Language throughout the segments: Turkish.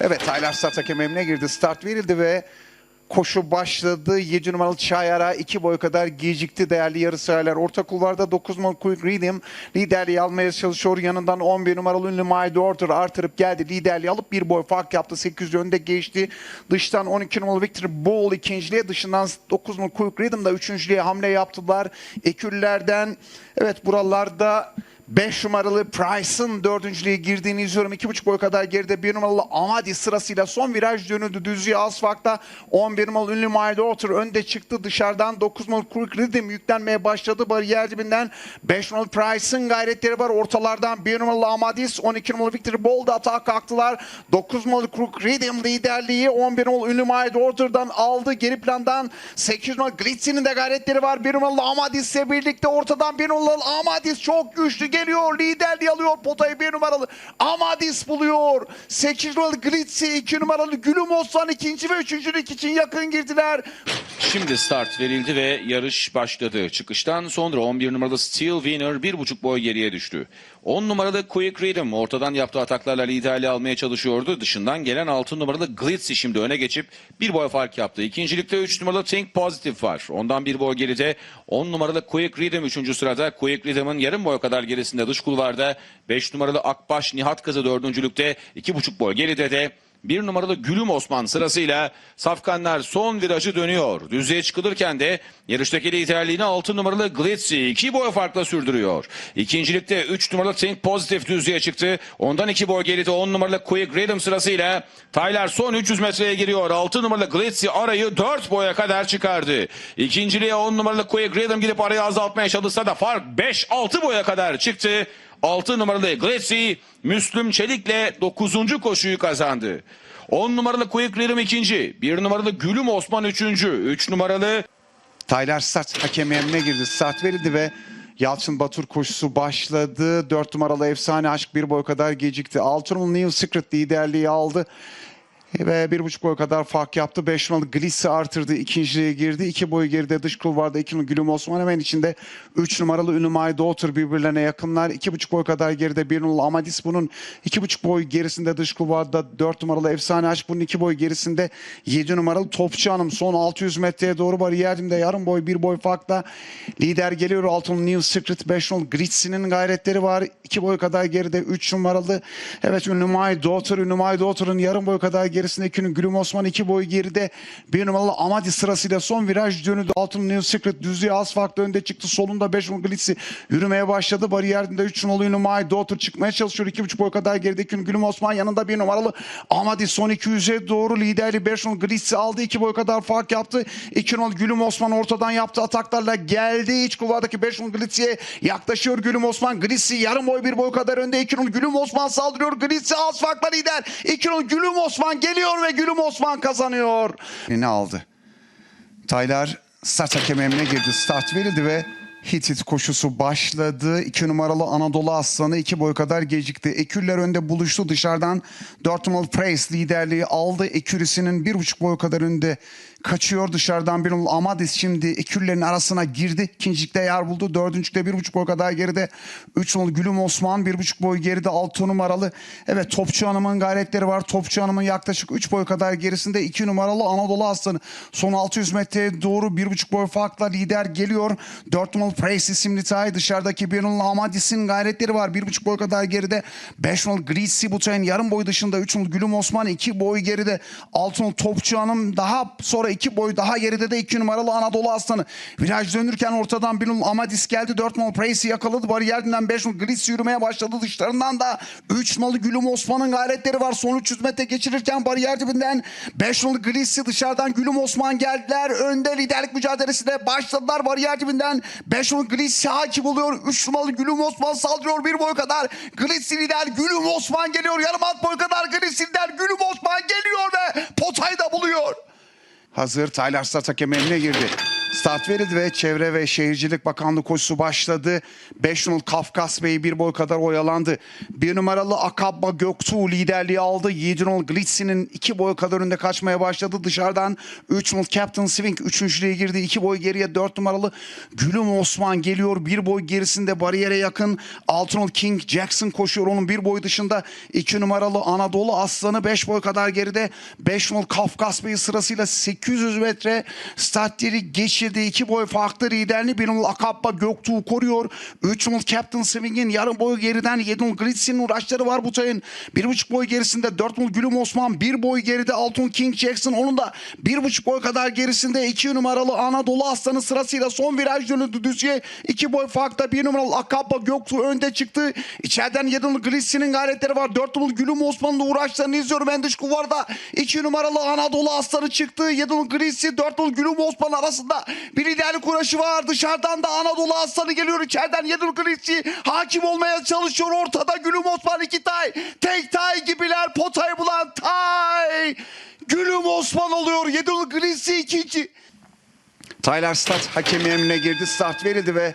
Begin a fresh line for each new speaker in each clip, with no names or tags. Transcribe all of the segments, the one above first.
Evet Taylar start hakem emrine girdi. Start verildi ve koşu başladı. 7 numaralı Çayar'a 2 boy kadar gecikti değerli yarı sahalar. Orta kulvarda 9 numaralı Quick Rhythm liderliği almaya çalışıyor. Yanından 11 numaralı ünlü My Order artırıp geldi. Liderliği alıp bir boy fark yaptı. 800 önde geçti. Dıştan 12 numaralı Victor Ball ikinciliğe dışından 9 numaralı Quick Rhythm da üçüncülüğe hamle yaptılar. Ekürlerden evet buralarda 5 numaralı Price'ın dördüncülüğe girdiğini izliyorum. 2,5 boy kadar geride 1 numaralı Amadi sırasıyla son viraj dönüldü. Düzlüğe asfakta 11 numaralı ünlü My Daughter önde çıktı. Dışarıdan 9 numaralı Quick Rhythm yüklenmeye başladı. Bariyer dibinden 5 numaralı Price'ın gayretleri var. Ortalardan 1 numaralı Amadis, 12 numaralı Victor Ball da atağa kalktılar. 9 numaralı Quick Rhythm liderliği 11 numaralı ünlü My Daughter'dan aldı. Geri plandan 8 numaralı Glitzy'nin de gayretleri var. 1 numaralı Amadis'le birlikte ortadan 1 numaralı Amadis çok güçlü geliyor. Liderliği alıyor potayı 1 numaralı Amadis buluyor. 8 numaralı Glitzy 2 numaralı Gülüm Osman ikinci ve üçüncülük için yakın girdiler.
Şimdi start verildi ve yarış başladı. Çıkıştan sonra 11 numaralı Steel Winner 1.5 boy geriye düştü. 10 numaralı Quick Rhythm ortadan yaptığı ataklarla liderliği almaya çalışıyordu. Dışından gelen 6 numaralı Glitzy şimdi öne geçip bir boy fark yaptı. İkincilikte 3 numaralı Think Positive var. Ondan bir boy geride 10 numaralı Quick Rhythm 3. sırada. Quick Rhythm'ın yarım boy kadar gerisinde dış kulvarda. 5 numaralı Akbaş Nihat Kızı 4. 2.5 boy geride de bir numaralı Gülüm Osman sırasıyla safkanlar son virajı dönüyor. Düzlüğe çıkılırken de yarıştaki liderliğini 6 numaralı Glitzy 2 boy farkla sürdürüyor. İkincilikte 3 numaralı Think Positive düzlüğe çıktı. Ondan 2 boy geride 10 numaralı Quick Rhythm sırasıyla Tyler son 300 metreye giriyor. 6 numaralı Glitzy arayı 4 boya kadar çıkardı. İkinciliğe 10 numaralı Quick Rhythm gidip arayı azaltmaya çalışsa da fark 5-6 boya kadar çıktı. 6 numaralı Glitzy Müslüm Çelik'le 9. koşuyu kazandı. 10 numaralı Quick Rhythm ikinci, 1 numaralı Gülüm Osman üçüncü, 3 numaralı
Taylar start hakem emrine girdi. Start verildi ve Yalçın Batur koşusu başladı. 4 numaralı efsane aşk bir boy kadar gecikti. 6 numaralı New Secret liderliği aldı. Ve bir buçuk boy kadar fark yaptı. 5 numaralı Gliss'i artırdı. ikinciliğe girdi. 2 boy geride dış kulvarda 2 numaralı Gülüm Osman hemen içinde 3 numaralı My Daughter birbirlerine yakınlar. 2,5 boy kadar geride 1 numaralı Amadis bunun 2,5 boy gerisinde dış kulvarda 4 numaralı Efsane Aşk bunun 2 boy gerisinde 7 numaralı Topçu Hanım son 600 metreye doğru bariyerdimde yarım boy 1 boy farkla lider geliyor. 6 numaralı New Secret 5 numaralı Gritsy'nin gayretleri var. 2 boy kadar geride 3 numaralı evet Daughter Ünlü My Daughter'ın yarım boy kadar gerisinde 2 Gülüm Osman 2 boy geride 1 numaralı Amadi sırasıyla son viraj dönüldü. Altın New Secret düzlüğe az farklı önde çıktı. Solunda 5 numaralı Glitzy yürümeye başladı. Bariyerinde 3 numaralı My Daughter çıkmaya çalışıyor. 2,5 boy kadar geride 2 Gülüm Osman yanında 1 numaralı Amadi son 200'e doğru liderli 5 numaralı Glitzy aldı. 2 boy kadar fark yaptı. 2 numaralı Gülüm Osman ortadan yaptı ataklarla geldi. İç kulvardaki 5 numaralı Glitzy'ye yaklaşıyor Gülüm Osman. Glitzy yarım boy bir boy kadar önde. 2 numaralı Gülüm Osman saldırıyor. Glitzy az farkla lider. 2 numaralı Gülüm Osman geliyor ve Gülüm Osman kazanıyor. Ne aldı? Taylar start hakem emrine girdi. Start verildi ve hit hit koşusu başladı. 2 numaralı Anadolu Aslanı 2 boy kadar gecikti. Eküller önde buluştu. Dışarıdan 4 numaralı Praise liderliği aldı. Ekürüsünün 1,5 boy kadar önde kaçıyor. Dışarıdan bir numaralı Amadis şimdi ekürlerin arasına girdi. İkincilikte yer buldu. Dördüncükte 1,5 boy kadar geride. 3 numaralı Gülüm Osman 1,5 boy geride. 6 numaralı evet Topçu Hanım'ın gayretleri var. Topçu Hanım'ın yaklaşık 3 boy kadar gerisinde 2 numaralı Anadolu Aslanı. Son 600 metreye doğru 1,5 boy farkla lider geliyor. 4 numaralı Praise isimli tay dışarıdaki bir numaralı Amadis'in gayretleri var. 1,5 boy kadar geride. 5 numaralı Greasy bu tayın yarım boy dışında. 3 numaralı Gülüm Osman 2 boy geride. 6 numaralı Topçu Hanım daha sonra 2 boy daha geride de 2 numaralı Anadolu Aslanı. Viraj dönürken ortadan bir numaralı Amadis geldi. 4 numaralı Praise yakaladı. Bariyerden 5 numaralı Greasy yürümeye başladı. Dışlarından da 3 numaralı Gülüm Osman'ın gayretleri var. Son 300 metre geçirirken bariyer dibinden 5 numaralı Greasy dışarıdan Gülüm Osman geldiler. Önde liderlik mücadelesine başladılar. Bariyer dibinden 5 numaralı Greasy hakim oluyor. 3 numaralı Gülüm Osman saldırıyor bir boy kadar. Greasy lider Gülüm Osman geliyor. Yarım at boy kadar Greasy lider Gülüm Osman geliyor ve potayı da buluyor. Hazır Tyler Start hakem emrine girdi. Start verildi ve Çevre ve Şehircilik Bakanlığı koşusu başladı. 5 numaralı Kafkas Bey bir boy kadar oyalandı. Bir numaralı Akabba Göktuğ liderliği aldı. 7 numaralı Glitzy'nin 2 boy kadar önünde kaçmaya başladı. Dışarıdan 3 numaralı Captain Swing 3.lüğe girdi. 2 boy geriye 4 numaralı Gülüm Osman geliyor. Bir boy gerisinde bariyere yakın. 6 numaralı King Jackson koşuyor. Onun bir boy dışında 2 numaralı Anadolu Aslanı 5 boy kadar geride. 5 numaralı Kafkas Bey sırasıyla 800 metre start yeri geçirdi. 2 boy farklı liderliği. 1 numaralı Akabba Göktuğ koruyor. 3 numaralı Captain Swing'in yarım boy geriden 7 numaralı Glitzy'nin uğraşları var bu tayın. 1,5 boy gerisinde 4 numaralı Gülüm Osman. 1 boy geride 6 numaralı King Jackson. Onun da 1,5 boy kadar gerisinde 2 numaralı Anadolu Aslanı sırasıyla son viraj dönüldü düzye. 2 boy farkta 1 numaralı Akabba Göktuğ önde çıktı. İçeriden 7 numaralı Glitzy'nin gayretleri var. 4 numaralı Gülüm Osman'ın uğraşlarını izliyorum. En dış kuvarda 2 numaralı Anadolu Aslanı çıktı. 7 numaralı Glitzy 4 numaralı Gülüm Osman arasında bir liderlik uğraşı var. Dışarıdan da Anadolu Aslanı geliyor. İçeriden 7 numaralı Glitzy hakim olmaya çalışıyor. Ortada Gülüm Osman iki tay. Tek tay gibiler potayı bulan tay. Gülüm Osman oluyor. 7 numaralı Glitzy ikinci. Tyler Start hakemi emrine girdi. Start verildi ve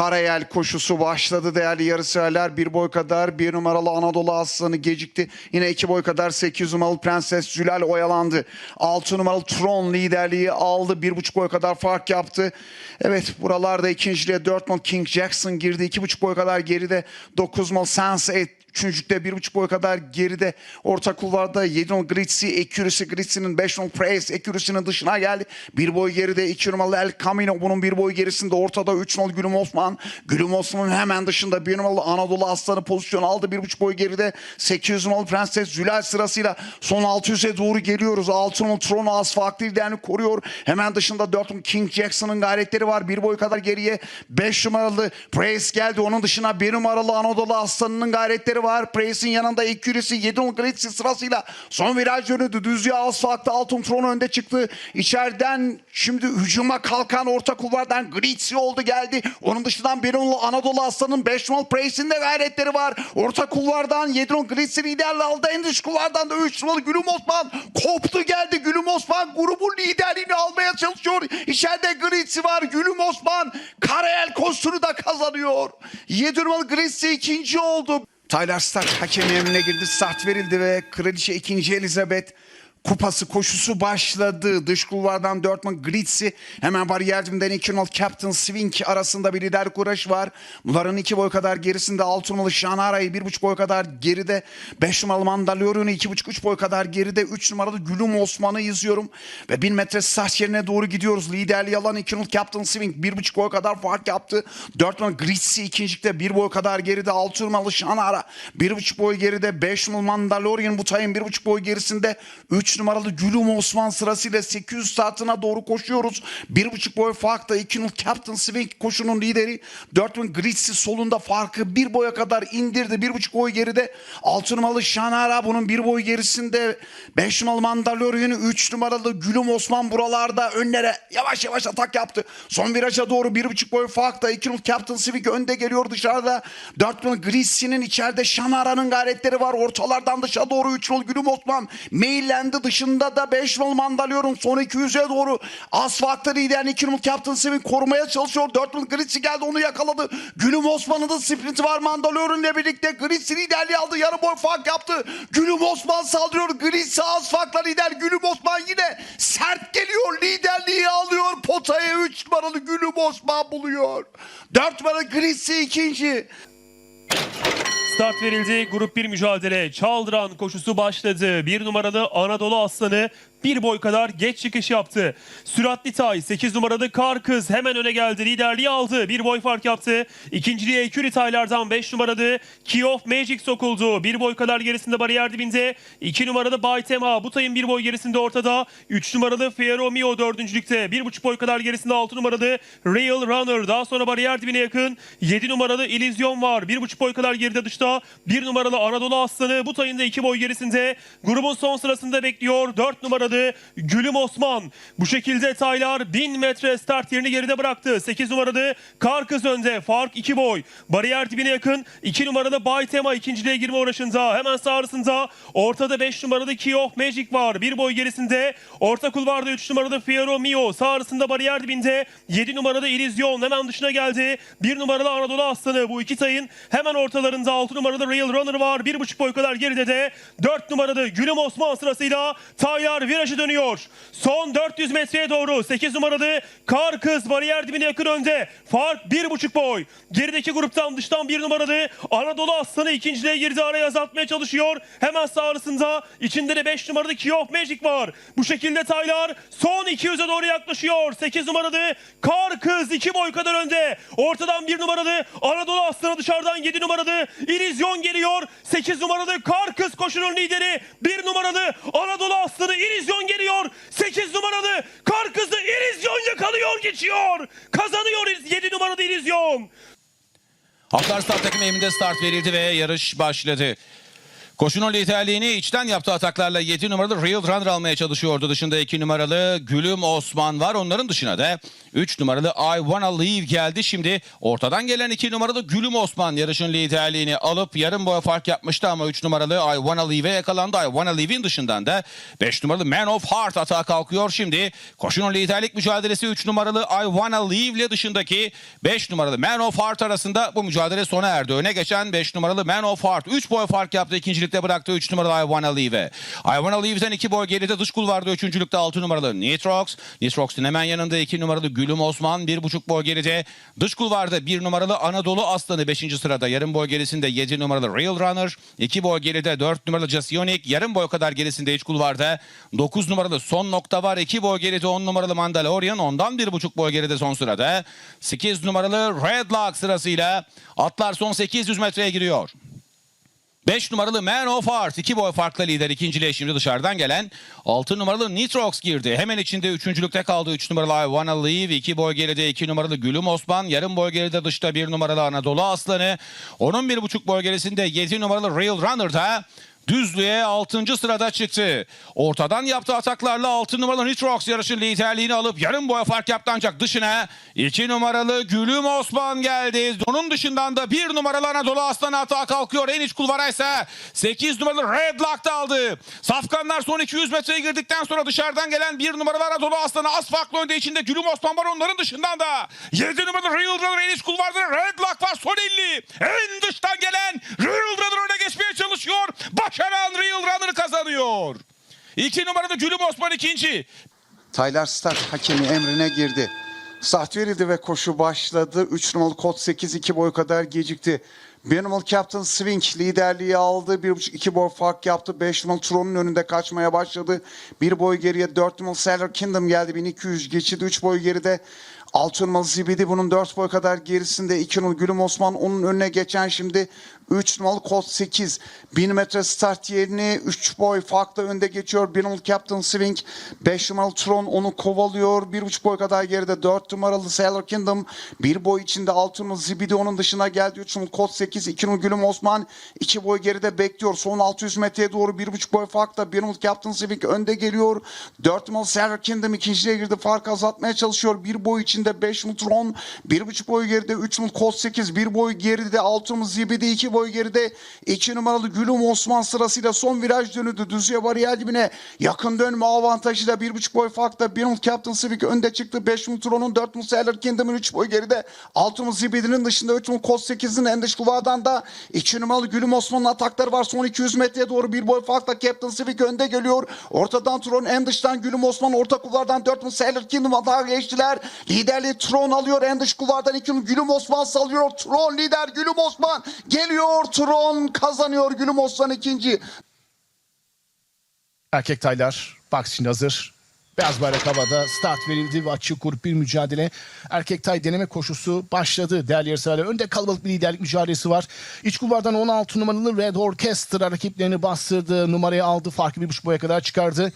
Karayel koşusu başladı değerli yarışseverler. Bir boy kadar bir numaralı Anadolu Aslanı gecikti. Yine iki boy kadar 8 numaralı Prenses Zülal oyalandı. 6 numaralı Tron liderliği aldı. Bir buçuk boy kadar fark yaptı. Evet buralarda ikinciliğe 4 numaralı King Jackson girdi. iki buçuk boy kadar geride 9 numaralı Sense8 Üçüncükte bir buçuk boy kadar geride orta kulvarda 7 numaralı Gritsi, Accuracy Gritsi'nin 5 numaralı Praise, Accuracy'nin dışına geldi. Bir boy geride 2 numaralı El Camino bunun bir boy gerisinde ortada 3 numaralı Gülüm Osman. Gülüm Osman'ın hemen dışında 1 numaralı Anadolu Aslanı pozisyon aldı. Bir buçuk boy geride 800 numaralı Prenses Zülal sırasıyla son 600'e doğru geliyoruz. 6 numaralı Trono Az farklı liderini koruyor. Hemen dışında 4 numaralı King Jackson'ın gayretleri var. Bir boy kadar geriye 5 numaralı Praise geldi. Onun dışına 1 numaralı Anadolu Aslanı'nın gayretleri var. Prais'in yanında Accuracy 7 numaralı Gritsi sırasıyla son viraj dönüldü. Düzlüğe asfaltta Altın Tron önde çıktı. İçeriden şimdi hücuma kalkan orta kulvardan Gritsi oldu geldi. Onun dışından 1 numaralı Anadolu Aslanı'nın 5 numaralı Prais'in de gayretleri var. Orta kulvardan 7 numaralı Gritsi liderle aldı. En dış kulvardan da 3 numaralı Gülüm Osman koptu geldi. Gülüm Osman grubun liderliğini almaya çalışıyor. İçeride Gritsi var. Gülüm Osman Karayel koşusunu da kazanıyor. 7 numaralı Gritsi ikinci oldu. Tyler Stark hakem emrine girdi. Start verildi ve Kraliçe 2. Elizabeth kupası koşusu başladı. Dış kulvardan Dortmund Gritsi hemen bariyer dibinden 2 numaralı Captain Swing arasında bir liderlik uğraşı var. Bunların 2 boy kadar gerisinde 6 numaralı Şanara'yı 1,5 boy kadar geride 5 numaralı Mandalorian'ı 2,5-3 boy kadar geride 3 numaralı Gülüm Osman'ı izliyorum. Ve 1000 metre start yerine doğru gidiyoruz. Liderliği alan 2 numaralı Captain Swing 1,5 boy kadar fark yaptı. 4 numaralı Gritsi ikincilikte 1 boy kadar geride 6 numaralı Şanara 1,5 boy geride 5 numaralı Mandalorian bu tayın 1,5 boy gerisinde 3 numaralı Gülüm Osman sırasıyla 800 saatine doğru koşuyoruz. 1,5 boy farkta 2 numaralı Captain Swing koşunun lideri 4 numaralı Gritsi solunda farkı 1 boya kadar indirdi. 1,5 boy geride 6 numaralı Şanara bunun 1 boy gerisinde 5 numaralı Mandalorian 3 numaralı Gülüm Osman buralarda önlere yavaş yavaş atak yaptı. Son viraja doğru 1,5 boy farkta 2 numaralı Captain Swing önde geliyor dışarıda. 4 numaralı Gritsi'nin içeride Şanara'nın gayretleri var. Ortalardan dışa doğru 3 numaralı Gülüm Osman meyillendi dışında da 5 numaralı Mandalorian son 200'e doğru asfaltta lider 2 numaralı Captain Swing korumaya çalışıyor. 4 numaralı Gritsi geldi onu yakaladı. Gülüm Osman'ın da sprinti var Mandalorian ile birlikte. Gritsi liderliği aldı. Yarı boy fark yaptı. Gülüm Osman saldırıyor. Gritsi az farkla lider. Gülüm Osman yine sert geliyor. Liderliği alıyor. Potaya 3 numaralı Gülüm Osman buluyor. 4 numaralı Gritsi ikinci.
Start verildi. Grup 1 mücadele. Çaldıran koşusu başladı. Bir numaralı Anadolu Aslanı bir boy kadar geç çıkış yaptı. Süratli Tay 8 numaralı Kar Kız hemen öne geldi. Liderliği aldı. Bir boy fark yaptı. İkinciliğe Eküri Taylardan 5 numaralı Key of Magic sokuldu. Bir boy kadar gerisinde bariyer dibinde. 2 numaralı Baytema bu tayın bir boy gerisinde ortada. 3 numaralı Fiero Mio dördüncülükte. Bir buçuk boy kadar gerisinde 6 numaralı Real Runner. Daha sonra bariyer dibine yakın 7 numaralı Illüzyon var. Bir buçuk boy kadar geride dışta. 1 numaralı Anadolu Aslanı bu tayında 2 boy gerisinde. Grubun son sırasında bekliyor. 4 numaralı numaralı Gülüm Osman. Bu şekilde Taylar 1000 metre start yerini geride bıraktı. 8 numaralı Karkız önde. Fark 2 boy. Bariyer dibine yakın. 2 numaralı Baytema ikinciliğe girme uğraşında. Hemen sağ arasında ortada 5 numaralı Key of Magic var. Bir boy gerisinde. Orta kulvarda 3 numaralı Fiero Mio. Sağ arasında bariyer dibinde 7 numaralı Illüzyon hemen dışına geldi. 1 numaralı Anadolu Aslanı. Bu iki tayın hemen ortalarında 6 numaralı Real Runner var. 1,5 boy kadar geride de 4 numaralı Gülüm Osman sırasıyla Taylar virajı dönüyor. Son 400 metreye doğru 8 numaralı Kar Kız bariyer dibine yakın önde. Fark 1,5 boy. Gerideki gruptan dıştan 1 numaralı Anadolu Aslanı ikinciliğe girdi. Araya azaltmaya çalışıyor. Hemen sağ arasında içinde de 5 numaralı Key of Magic var. Bu şekilde Taylar son 200'e doğru yaklaşıyor. 8 numaralı Kar Kız 2 boy kadar önde. Ortadan 1 numaralı Anadolu Aslanı dışarıdan 7 numaralı İllüzyon geliyor. 8 numaralı Kar Kız koşunun lideri. 1 numaralı Anadolu Aslanı İllüzyon geliyor. 8 numaralı Kar Kız'ı İllüzyon yakalıyor geçiyor. Kazanıyor 7 numaralı İllüzyon.
Atlar start takım eminde start verildi ve yarış başladı. Koşunun liderliğini içten yaptığı ataklarla 7 numaralı Real Runner almaya çalışıyordu. Dışında 2 numaralı Gülüm Osman var. Onların dışına da 3 numaralı I Wanna Leave geldi. Şimdi ortadan gelen 2 numaralı Gülüm Osman yarışın liderliğini alıp yarım boya fark yapmıştı ama 3 numaralı I Wanna Leave'e yakalandı. I Wanna Leave'in dışından da 5 numaralı Man of Heart atağa kalkıyor. Şimdi koşunun liderlik mücadelesi 3 numaralı I Wanna Leave ile dışındaki 5 numaralı Man of Heart arasında bu mücadele sona erdi. Öne geçen 5 numaralı Man of Heart 3 boy fark yaptı. İkincilikte bıraktı 3 numaralı I Wanna Leave'e. I Wanna Leave'den 2 boy geride dış kulvarda 3. lükte 6 numaralı Nitrox. Nitrox'un hemen yanında 2 numaralı Gülüm Osman 1,5 boy geride. Dış kulvarda 1 numaralı Anadolu Aslanı 5. sırada. Yarım boy gerisinde 7 numaralı Real Runner. 2 boy geride 4 numaralı Jasionik. Yarım boy kadar gerisinde iç kulvarda. 9 numaralı son nokta var. 2 boy geride 10 numaralı Mandalorian. Ondan 1,5 boy geride son sırada. 8 numaralı Red Lock sırasıyla atlar son 800 metreye giriyor. 5 numaralı Man of Art 2 boy farklı lider ikinciliğe şimdi dışarıdan gelen. 6 numaralı Nitrox girdi. Hemen içinde üçüncülükte kaldı. 3 numaralı I Wanna Leave. 2 boy geride 2 numaralı Gülüm Osman. Yarım boy geride dışta 1 numaralı Anadolu Aslanı. Onun 1,5 boy gerisinde 7 numaralı Real Runner'da Düzlüğe 6. sırada çıktı. Ortadan yaptığı ataklarla 6 numaralı Nitrox yarışın liderliğini alıp yarım boya fark yaptı ancak dışına 2 numaralı Gülüm Osman geldi. Onun dışından da 1 numaralı Anadolu Aslan atağa kalkıyor. En iç kulvara ise 8 numaralı Red Lock'ta aldı. Safkanlar son 200 metreye girdikten sonra dışarıdan gelen 1 numaralı Anadolu Aslan'ı az farklı önde içinde Gülüm Osman var onların dışından da 7 numaralı Real Runner en iç kulvarda Red Lock var son 50. En dıştan gelen Real Runner öne geçmeye çalışıyor. Başaran Real Runner kazanıyor. 2 numaralı Gülüm Osman ikinci.
Taylar start hakemi emrine girdi. Start verildi ve koşu başladı. 3 numaralı kod 8 2 boy kadar gecikti. 1 numaralı Captain Swing liderliği aldı. 1.5-2 boy fark yaptı. 5 numaralı Tron'un önünde kaçmaya başladı. 1 boy geriye 4 numaralı Sailor Kingdom geldi. 1200 geçidi 3 boy geride. 6 numaralı Zibidi bunun 4 boy kadar gerisinde. 2 numaralı Gülüm Osman onun önüne geçen şimdi 3 numaralı kod 8. 1000 metre start yerini 3 boy farkla önde geçiyor. 1 numaralı Captain Swing. 5 numaralı Tron onu kovalıyor. 1,5 boy kadar geride 4 numaralı Sailor Kingdom. 1 boy içinde 6 numaralı Zibidi onun dışına geldi. 3 numaralı kod 8. 2 numaralı Gülüm Osman 2 boy geride bekliyor. Son 600 metreye doğru 1,5 boy farkla 1 numaralı Captain Swing önde geliyor. 4 numaralı Sailor Kingdom ikinciye girdi. Fark azaltmaya çalışıyor. 1 boy içinde 5 numaralı Tron. 1,5 boy geride 3 numaralı kod 8. 1 boy geride 6 numaralı Zibidi 2 boy geride 2 numaralı Gülüm Osman sırasıyla son viraj dönüldü. Düzüye bariyer dibine yakın dönme avantajı da 1,5 boy farkla 1 numaralı Captain Civic önde çıktı. 5 numaralı Tron'un 4 numaralı Sailor Kingdom'un 3 boy geride 6 numaralı Zibidi'nin dışında 3 numaralı Kod 8'in en dış kulvardan da 2 numaralı Gülüm Osman'ın atakları var. Son 200 metreye doğru 1 boy farkla Captain Civic önde geliyor. Ortadan Tron en dıştan Gülüm Osman orta kulvardan 4 numaralı Sailor Kingdom atağa geçtiler. Liderliği Tron alıyor. En dış 2 numaralı Gülüm Osman salıyor. Tron lider Gülüm Osman geliyor. Tron kazanıyor. Gülüm Osman ikinci.
Erkek taylar box için hazır. Beyaz bayrak havada start verildi ve açık grup bir mücadele. Erkek tay deneme koşusu başladı değerli yarışseverler. Önde kalabalık bir liderlik mücadelesi var. İç kulvardan 16 numaralı Red Orchestra rakiplerini bastırdı. Numarayı aldı. Farkı bir buçuk boya kadar çıkardı.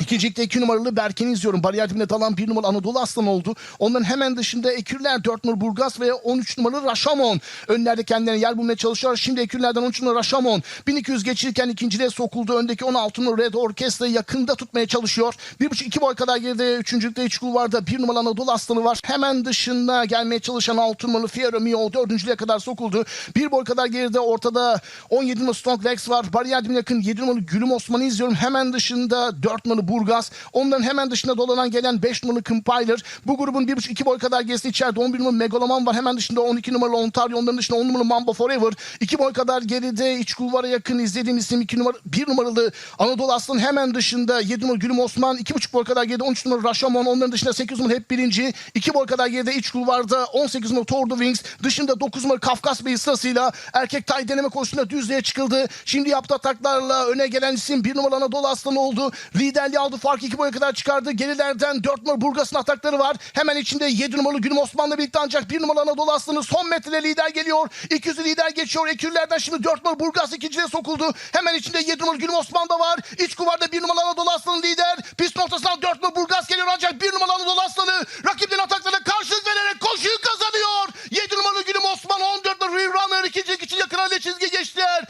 İkincilikte 2 numaralı Berken'i izliyorum. Bariyer dibine dalan 1 numaralı Anadolu Aslan oldu. Onların hemen dışında Ekürler 4 numaralı Burgaz ve 13 numaralı Raşamon. Önlerde kendilerine yer bulmaya çalışıyor. Şimdi Ekürlerden 13 numaralı Raşamon. 1200 geçirirken ikinciliğe sokuldu. Öndeki 16 numaralı Red Orkestra yakında tutmaya çalışıyor. 1,5-2 boy kadar geride. Üçüncülükte iç kulvarda 1 numaralı Anadolu Aslanı var. Hemen dışında gelmeye çalışan 6 numaralı Fiero Mio dördüncülüğe kadar sokuldu. 1 boy kadar geride ortada 17 numaralı Strong Legs var. Bariyer dibine yakın 7 numaralı Gülüm Osman'ı izliyorum. Hemen dışında 4 numaralı Burgaz. Onların hemen dışında dolanan gelen 5 numaralı Compiler. Bu grubun 1,5-2 boy kadar gerisi içeride 11 numaralı Megaloman var. Hemen dışında 12 numaralı Ontario. Onların dışında 10 numaralı Mamba Forever. 2 boy kadar geride iç kulvara yakın izlediğim isim 2 numara 1 numaralı Anadolu Aslan hemen dışında 7 numaralı Gülüm Osman. 2,5 boy kadar geride 13 numaralı Rashomon. Onların dışında 8 numaralı hep birinci. 2 boy kadar geride iç kulvarda 18 numaralı Tour de Wings. Dışında 9 numaralı Kafkas Bey sırasıyla erkek tay deneme koşusunda düzlüğe çıkıldı. Şimdi yaptığı ataklarla öne gelen isim 1 numaralı Anadolu Aslanı oldu. Liderliği aldı. Fark 2 boya kadar çıkardı. Gerilerden 4 numaralı Burgas'ın atakları var. Hemen içinde 7 numaralı Günüm Osman'la birlikte ancak 1 numaralı Anadolu Aslı'nın son metrede lider geliyor. 200'ü lider geçiyor. Ekürlerden şimdi 4 numaralı Burgas ikinciye sokuldu. Hemen içinde 7 numaralı Günüm Osman da var. İç kuvarda 1 numaralı Anadolu Aslı'nın lider. Pist noktasından 4 numaralı Burgas geliyor ancak 1 numaralı Anadolu Aslı'nı rakibinin ataklarına karşılık vererek koşuyu kazanıyor. 7 numaralı Günüm Osman 14 numaralı Rerunner ikincilik için yakın hale çizgi geçtiler.